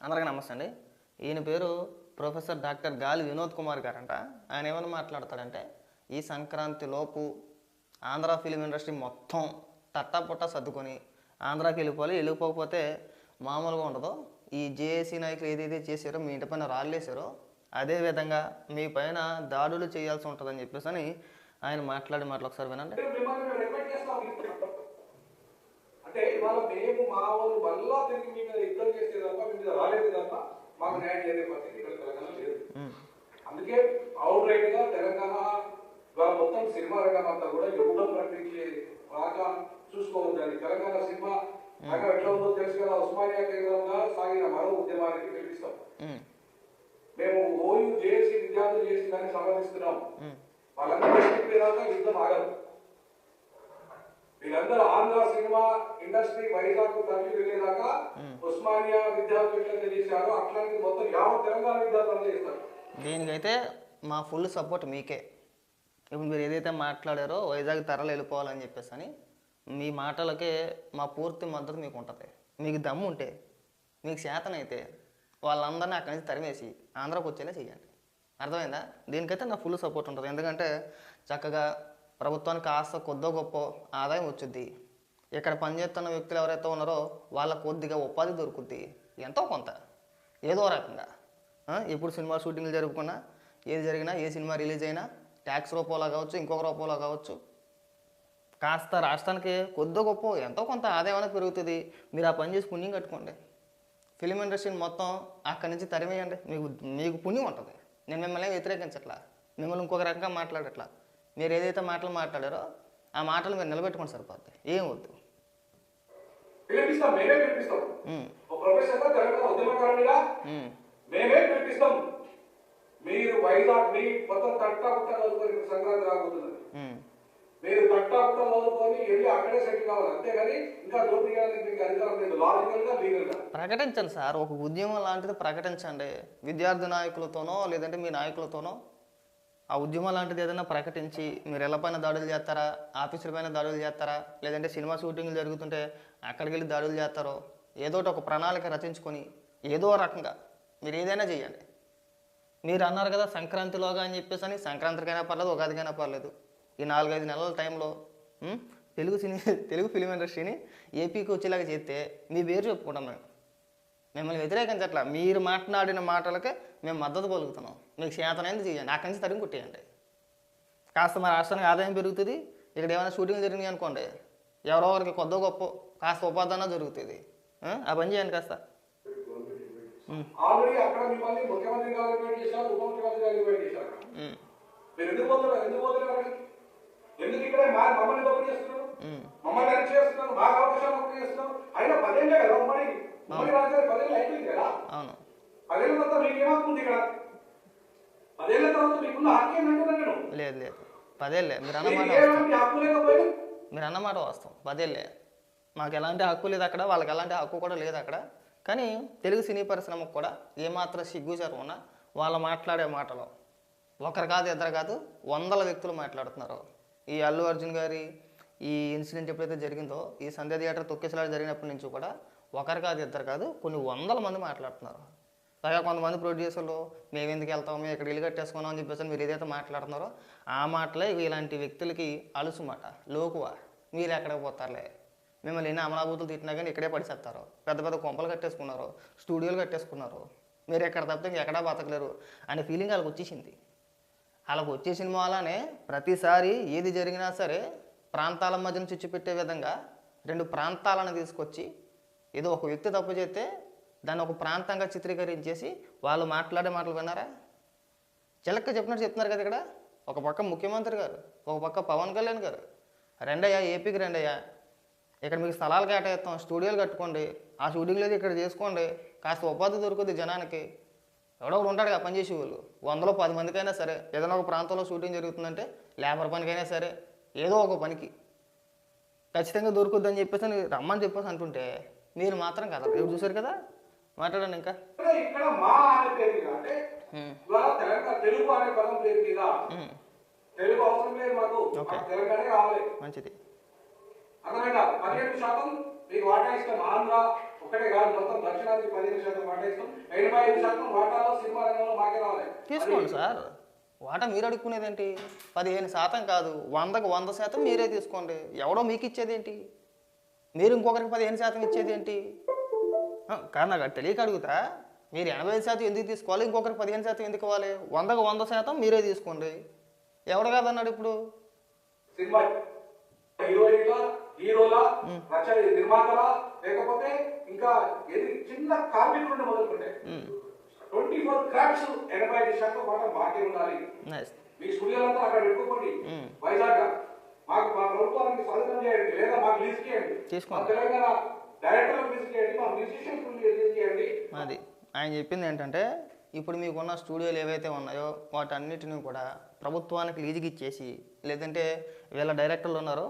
అందరికీ నమస్తే అండి. ఈయన పేరు ప్రొఫెసర్ డాక్టర్ గాలి వినోద్ కుమార్ గారంట. ఆయన ఏమైనా మాట్లాడతాడంటే ఈ సంక్రాంతి లోపు ఆంధ్ర ఫిలిం ఇండస్ట్రీ మొత్తం తట్టాపుట్ట సర్దుకొని ఆంధ్రాకి వెళ్ళిపోవాలి. వెళ్ళిపోకపోతే మామూలుగా ఉండదు. ఈ జేఏసీ నాయకులు ఏదైతే చేశారో మీ ఇంటి పైన రాళ్ళేసారో అదే విధంగా మీ పైన దాడులు చేయాల్సి ఉంటుందని చెప్పేసి అని ఆయన మాట్లాడి మాటలు ఒకసారి వినండి అంటే మిమ్మల్ని మేము రిక్వెస్ట్ చేస్తాం అంటే ఇవాళ మేము మా వాళ్ళు మళ్ళా తిరిగి మీ మీద యుద్ధం చేస్తే తప్ప మీ మీద రాలేదు తప్ప మాకు న్యాయం చేసే పరిస్థితి ఇక్కడ తెలంగాణ లేదు. అందుకే అవుట్ రైట్గా తెలంగాణ ఇవాళ మొత్తం సినిమా రంగం అంతా కూడా యుద్ధం ప్రకటించే బాగా చూసుకోవద్దని తెలంగాణ సినిమా రంగం ఎట్లా ఉందో తెలుసు కదా ఉస్మానియా కేంద్రంగా సాగిన మరో ఉద్యమానికి పిలిపిస్తాం మేము ఓయూ జేఏసీ విద్యార్థులు చేసి దాన్ని సమర్థిస్తున్నాం. వాళ్ళందరూ చెప్పేదాకా యుద్ధం ఆగదు. వీళ్ళందరూ ఆంధ్ర సినిమా ఇండస్ట్రీ వైజాగ్ తరలి వెళ్ళేదాకా ఉస్మానియా ఎట్లయితే చేశారో. అట్లాంటి మొత్తం యావత్ తెలంగాణ విద్యార్థులు చేస్తారు. దీనికైతే మా ఫుల్ సపోర్ట్ మీకే. ఇప్పుడు మీరు ఏదైతే మాట్లాడారో వైజాగ్ తరలి వెళ్ళిపోవాలని చెప్పేసి అని మీ మాటలకే మా పూర్తి మద్దతు మీకు ఉంటుంది. మీకు దమ్ము ఉంటే మీకు చేతనైతే వాళ్ళందరినీ అక్కడి నుంచి తరిమేసి ఆంధ్రాకి వచ్చేలా చేయండి. అర్థమైందా? దీనికైతే నా ఫుల్ సపోర్ట్ ఉంటుంది. ఎందుకంటే చక్కగా ప్రభుత్వానికి కాస్త కొద్దో గొప్ప ఆదాయం వచ్చుద్ది. ఇక్కడ పనిచేస్తున్న వ్యక్తులు ఎవరైతే ఉన్నారో వాళ్ళ కొద్దిగా ఉపాధి దొరుకుద్ది. ఎంతో కొంత. ఏదో రకంగా. ఇప్పుడు ఎప్పుడు సినిమా షూటింగ్లు జరుపుకున్నా ఏది జరిగినా ఏ సినిమా రిలీజ్ అయినా ట్యాక్స్ రూపంలో కావచ్చు ఇంకొక రూపంలో కావచ్చు కాస్త రాష్ట్రానికి కొద్ది గొప్ప ఎంతో కొంత ఆదాయం అనేది పెరుగుతుంది. మీరు ఆ పని చేసి పుణ్యం కట్టుకోండి. ఫిలిం ఇండస్ట్రీని మొత్తం అక్కడి నుంచి తరిమేయండి. మీకు మీకు పుణ్యం ఉంటుంది. నేను మిమ్మల్ని వ్యతిరేకించట్లా. మిమ్మల్ని ఇంకొక రకంగా మాట్లాడట్లా. మీరు ఏదైతే మాటలు మాట్లాడారో ఆ మాటలు మీరు నిలబెట్టుకోండి సరిపోద్ది. ఏం వద్దు. పిలిపిస్తాం మేమే పిలిపిస్తాం. ఉమ్, ఒక ప్రొఫెసర్గా తెలంగాణ ఉద్యమకారునిగా ఉమ్, మేమే పిలిపిస్తాం. మీరు వైజాగ్ మీ మొత్తం తట్టా పుట్ట చదువుకొని ఇప్పుడు సంక్రాంతి రాబోతున్నది. ఉమ్. మీరు తట్టా పుట్ట చదువుకొని వెళ్ళి అక్కడే సెటిల్ కావాలి. అంతేగాని ఇంకా దోపిడీ చేయడానికి మీకు అధికారం లేదు. లాజికల్గా లీగల్గా. ప్రకటించండి సార్. ఒక ఉద్యమం లాంటిది ప్రకటించండి. విద్యార్థి నాయకులతోనో లేదంటే మీ నాయకులతోనో ఆ ఉద్యమం లాంటిది ఏదైనా ప్రకటించి మీరు ఇళ్ళపైన దాడులు చేస్తారా? ఆఫీసుల పైన దాడులు చేస్తారా? లేదంటే సినిమా షూటింగ్లు జరుగుతుంటే అక్కడికి వెళ్ళి దాడులు చేస్తారో? ఏదో ఒకటి ఒక ప్రణాళిక రచించుకొని ఏదో రకంగా మీరు ఏదైనా చేయండి. మీరు అన్నారు కదా సంక్రాంతిలోగా అని చెప్పేసి అని సంక్రాంతికైనా పర్లేదు ఉగాదికైనా పర్లేదు. ఈ నాలుగైదు నెలల టైంలో తెలుగు సినీ తెలుగు ఫిలిం ఇండస్ట్రీని ఏపీకి వచ్చేలాగా చేస్తే మీ పేరు చెప్పుకుంటాం మేము. మిమ్మల్ని వ్యతిరేకించట్లా. మీరు మాట్లాడిన మాటలకే మేము మద్దతు పలుకుతున్నాం. మీకు చేతనైంది చేయండి అక్కడి నుంచి తరిగి కొట్టేయండి. కాస్త మా రాష్ట్రానికి ఆదాయం పెరుగుతుంది. ఇక్కడ ఏమైనా షూటింగ్ జరిగినాయి అనుకోండి ఎవరో ఒకరికి కొద్ద గొప్ప కాస్త ఉపాధన జరుగుతుంది. ఆ? పని చేయండి కాస్త. మిమ్మల్ని అయినా కదా అవును. పదేళ్ళ తర్వాత మీకు ఏమవుతుంది ఇక్కడ? పదేళ్ళ తర్వాత మీకున్న హక్కు ఏంటంటున్నాను నేను? లేదు లేదు. పదేళ్ళే. మీరు అన్న మీకు మాట వాస్తవం. ఎలాంటి హక్కు లేకపోయినా? మీరు అన్నమాట వాస్తవం. పదేళ్ళే. మాకు ఎలాంటి హక్కు లేదు అక్కడ వాళ్ళకి ఎలాంటి హక్కు కూడా లేదు అక్కడ. కానీ తెలుగు సినీ పరిశ్రమకు కూడా ఏమాత్రం సిగ్గుచారం ఉన్నా వాళ్ళు మాట్లాడే మాటలు. ఒకరు కాదు ఇద్దరు కాదు వందల వ్యక్తులు మాట్లాడుతున్నారు. ఈ అల్లు అర్జున్ గారి ఈ ఇన్సిడెంట్ ఎప్పుడైతే జరిగిందో ఈ సంధ్య థియేటర్ తొక్కేసలాట జరిగినప్పటి నుంచి కూడా ఒకరు కాదు ఇద్దరు కాదు కొన్ని వందల మంది మాట్లాడుతున్నారు. పైగా కొంతమంది ప్రొడ్యూసర్లు మేము ఎందుకు వెళ్తాము ఇక్కడ ఇల్లు కట్టేసుకున్నాం? అని చెప్పేసి మీరు ఏదైతే మాట్లాడుతున్నారో ఆ మాటలే ఇలాంటి వ్యక్తులకి అలుసుమాట మాట మీరు ఎక్కడికి పోతారులే? మిమ్మల్ని ఎన్ని అమలాభూతులు తిట్టినా కానీ ఇక్కడే పడిచేస్తారు పెద్ద పెద్ద కొంపలు కట్టేసుకున్నారు స్టూడియోలు కట్టేసుకున్నారు. మీరు ఎక్కడ తప్పితే ఇంకెక్కడా బతకలేరు అనే ఫీలింగ్ వాళ్ళకి వచ్చేసింది. వాళ్ళకి వచ్చే సినిమా అలానే ప్రతిసారి ఏది జరిగినా సరే ప్రాంతాల మధ్యన చిచ్చు పెట్టే విధంగా రెండు ప్రాంతాలను తీసుకొచ్చి ఏదో ఒక వ్యక్తి తప్పు చేస్తే దాన్ని ఒక ప్రాంతంగా చిత్రీకరించేసి వాళ్ళు మాట్లాడే మాటలు విన్నారా? చిలక్క చెప్పినట్టు చెప్తున్నారు కదా ఇక్కడ. ఒక పక్క ముఖ్యమంత్రి గారు ఒక పక్క పవన్ కళ్యాణ్ గారు. రెండయ్యా ఏపీకి రెండయ్యా. ఇక్కడ మీకు స్థలాలు కేటాయిస్తాం స్టూడియోలు కట్టుకోండి ఆ షూటింగ్ లేదు ఇక్కడ చేసుకోండి. కాస్త ఉపాధి దొరుకుతుంది జనానికి. ఎవడో ఒకడు ఉంటాడు కదా పనిచేసే వాళ్ళు. వందలో పది మందికైనా సరే ఏదైనా ఒక ప్రాంతంలో షూటింగ్ జరుగుతుందంటే లేబర్ పనికైనా సరే ఏదో ఒక పనికి. ఖచ్చితంగా దొరుకుద్దని చెప్పేసి రమ్మని చెప్పేసి అంటుంటే మీరు మాత్రం కదా. ఎవరు చూసారు కదా? మాట్లాడండి ఇంకా. ఇక్కడ ఇక్కడ మా అనే పేరు మీద అంటే ఉమ్, ఇవాళ తెలంగాణ తెలుగు అనే పదం పేరు మీద ఉమ్, తెలుగు అవసరం లేదు మాకు. ఓకే. మాకు తెలంగాణ కావాలి మంచిది. అర్థమైందా? పదిహేడు శాతం మీకు వాటా ఇస్తాం. ఆంధ్ర ఒకటే కాదు మొత్తం దక్షిణాది పదిహేను శాతం వాటా ఇస్తాం. ఎనభై ఐదు శాతం వాటాలో సినిమా రంగంలో మాకే రావాలి. తీసుకోండి సార్. వాటా మీరు అడుక్కునేదేంటి? పదిహేను శాతం కాదు. వందకు వంద శాతం మీరే తీసుకోండి. ఎవడో మీకు ఇచ్చేది ఏంటి మీరు ఇంకొకరికి పదిహేను శాతం ఇచ్చేది ఏంటి? కాదు నాకు తెలియక అడుగుతా. మీరు ఎనభై ఐదు శాతం ఎందుకు తీసుకోవాలి? ఇంకొకరికి పదిహేను శాతం ఎందుకు ఇవ్వాలి? వందకు వంద శాతం మీరే తీసుకోండి. ఎవడు కాదన్నాడు ఇప్పుడు? సినిమా హీరోయిన్ల హీరోల రచన నిర్మాతల లేకపోతే ఇంకా ఏది చిన్న మొదలుకుంటే ట్వంటీ ఫోర్ ఎనభై ఐదు శాతం వాటా మాకే ఉండాలి. నైస్ మీ స్టూడియోలంతా అక్కడ పెట్టుకోండి వైజాగ్ మాకు మా ప్రభుత్వానికి స్వాగతం చేయండి లేదా మాకు లీజ్ చేయండి. మా తెలంగాణ లీజ్ చేయండి మా మ్యూజిషియన్స్ లీజ్ చేయండి అది ఆయన చెప్పింది ఏంటంటే ఇప్పుడు మీకున్న స్టూడియోలు ఏవైతే ఉన్నాయో వాటన్నిటిని కూడా ప్రభుత్వానికి లీజుకి ఇచ్చేసి లేదంటే వీళ్ళ డైరెక్టర్లు ఉన్నారు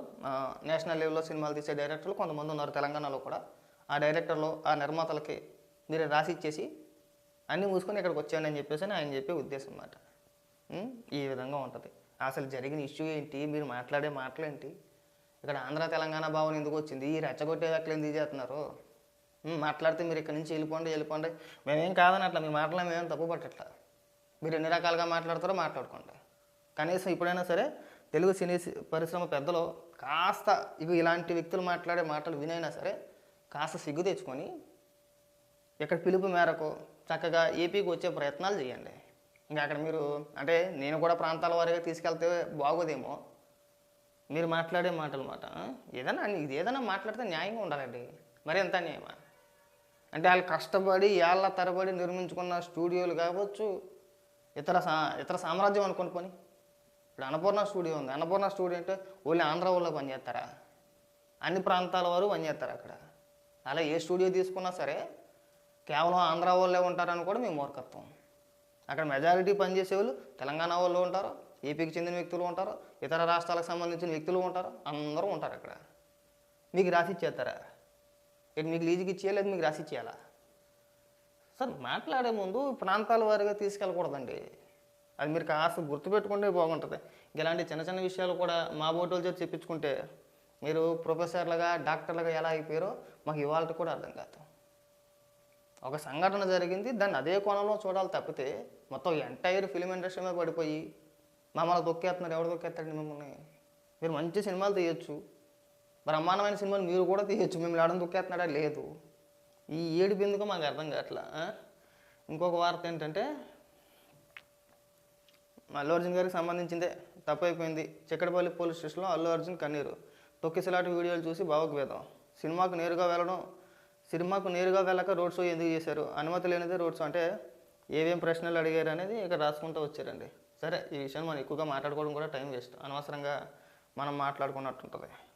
నేషనల్ లెవెల్లో సినిమాలు తీసే డైరెక్టర్లు కొంతమంది ఉన్నారు తెలంగాణలో కూడా ఆ డైరెక్టర్లు ఆ నిర్మాతలకి మీరు రాసి ఇచ్చేసి అన్నీ మూసుకొని ఇక్కడికి వచ్చాను అని చెప్పేసి ఆయన చెప్పే ఉద్దేశం అన్నమాట? ఈ విధంగా ఉంటుంది అసలు జరిగిన ఇష్యూ ఏంటి? మీరు మాట్లాడే మాటలేంటి? ఇక్కడ ఆంధ్ర తెలంగాణ భావన ఎందుకు వచ్చింది? ఈ రెచ్చగొట్టే వ్యాఖ్యలు ఎందుకు చేస్తున్నారు? మాట్లాడితే మీరు ఇక్కడ నుంచి వెళ్ళిపోండి వెళ్ళిపోండి. మేమేం కాదని అట్లా మీ మాటలు మేమేం తప్పు పట్టట్లా. మీరు ఎన్ని రకాలుగా మాట్లాడతారో మాట్లాడుకోండి. కనీసం ఇప్పుడైనా సరే తెలుగు సినీ పరిశ్రమ పెద్దలు కాస్త ఇవి ఇలాంటి వ్యక్తులు మాట్లాడే మాటలు వినైనా సరే కాస్త సిగ్గు తెచ్చుకొని ఇక్కడ పిలుపు మేరకు చక్కగా ఏపీకి వచ్చే ప్రయత్నాలు చేయండి. ఇంకా అక్కడ మీరు అంటే నేను కూడా ప్రాంతాల వారిగా తీసుకెళ్తే బాగోదేమో. మీరు మాట్లాడే మాటలు మాట ఏదైనా ఇది ఏదైనా మాట్లాడితే న్యాయంగా ఉండాలండి. మరి ఎంత న్యాయమా? అంటే వాళ్ళు కష్టపడి ఏళ్ళ తరబడి నిర్మించుకున్న స్టూడియోలు కావచ్చు ఇతర సా ఇతర సామ్రాజ్యం అనుకుని పని. ఇప్పుడు అన్నపూర్ణ స్టూడియో ఉంది. అన్నపూర్ణ స్టూడియో అంటే ఓన్లీ ఆంధ్ర వాళ్ళు పనిచేస్తారా? అన్ని ప్రాంతాల వారు పనిచేస్తారు అక్కడ. అలా ఏ స్టూడియో తీసుకున్నా సరే కేవలం ఆంధ్ర వాళ్ళే ఉంటారని కూడా మేము మూర్ఖత్వం. అక్కడ మెజారిటీ పనిచేసే వాళ్ళు తెలంగాణ వాళ్ళు ఉంటారు ఏపీకి చెందిన వ్యక్తులు ఉంటారు ఇతర రాష్ట్రాలకు సంబంధించిన వ్యక్తులు ఉంటారు అందరూ ఉంటారు అక్కడ. మీకు రాసి ఇచ్చేస్తారా? ఇటు మీకు లీజుకి ఇచ్చేయలేదు మీకు రాసి ఇచ్చేయాలా? సార్ మాట్లాడే ముందు ప్రాంతాల వారిగా తీసుకెళ్ళకూడదండి. అది మీరు కాస్త గుర్తుపెట్టుకుంటే బాగుంటుంది. ఇలాంటి చిన్న చిన్న విషయాలు కూడా మా బోటోల చేతి చెప్పించుకుంటే మీరు ప్రొఫెసర్లుగా డాక్టర్లుగా ఎలా అయిపోయారో మాకు ఇవాళ కూడా అర్థం కాదు. ఒక సంఘటన జరిగింది దాన్ని అదే కోణంలో చూడాలి తప్పితే మొత్తం ఎంటైర్ ఫిలిం ఇండస్ట్రీ మీద పడిపోయి మమ్మల్ని తొక్కేస్తున్నారు. ఎవరు తొక్కేస్తాడండి మిమ్మల్ని? మీరు మంచి సినిమాలు తీయొచ్చు. బ్రహ్మాండమైన సినిమాలు మీరు కూడా తీయొచ్చు. మిమ్మల్ని ఎవడని తొక్కేస్తున్నాడా లేదు. ఈ ఏడుపు ఎందుకో మాకు అర్థం కావట్లా ఇంకొక వార్త ఏంటంటే అల్లు అర్జున్ గారికి సంబంధించిందే తప్పైపోయింది. చిక్కడపల్లి పోలీస్ స్టేషన్లో అల్లు అర్జున్ కన్నీరు తొక్కిసలాటి వీడియోలు చూసి భావోద్వేదం సినిమాకు నేరుగా వెళ్ళడం సినిమాకు నేరుగా వెళ్ళక రోడ్ షో ఎందుకు చేశారు? అనుమతి లేనిదే రోడ్ షో అంటే ఏవేం ప్రశ్నలు అడిగారు అనేది ఇక్కడ రాసుకుంటూ వచ్చారండి. సరే ఈ విషయం మనం ఎక్కువగా మాట్లాడుకోవడం కూడా టైం వేస్ట్. అనవసరంగా మనం మాట్లాడుకున్నట్టుంటుంది.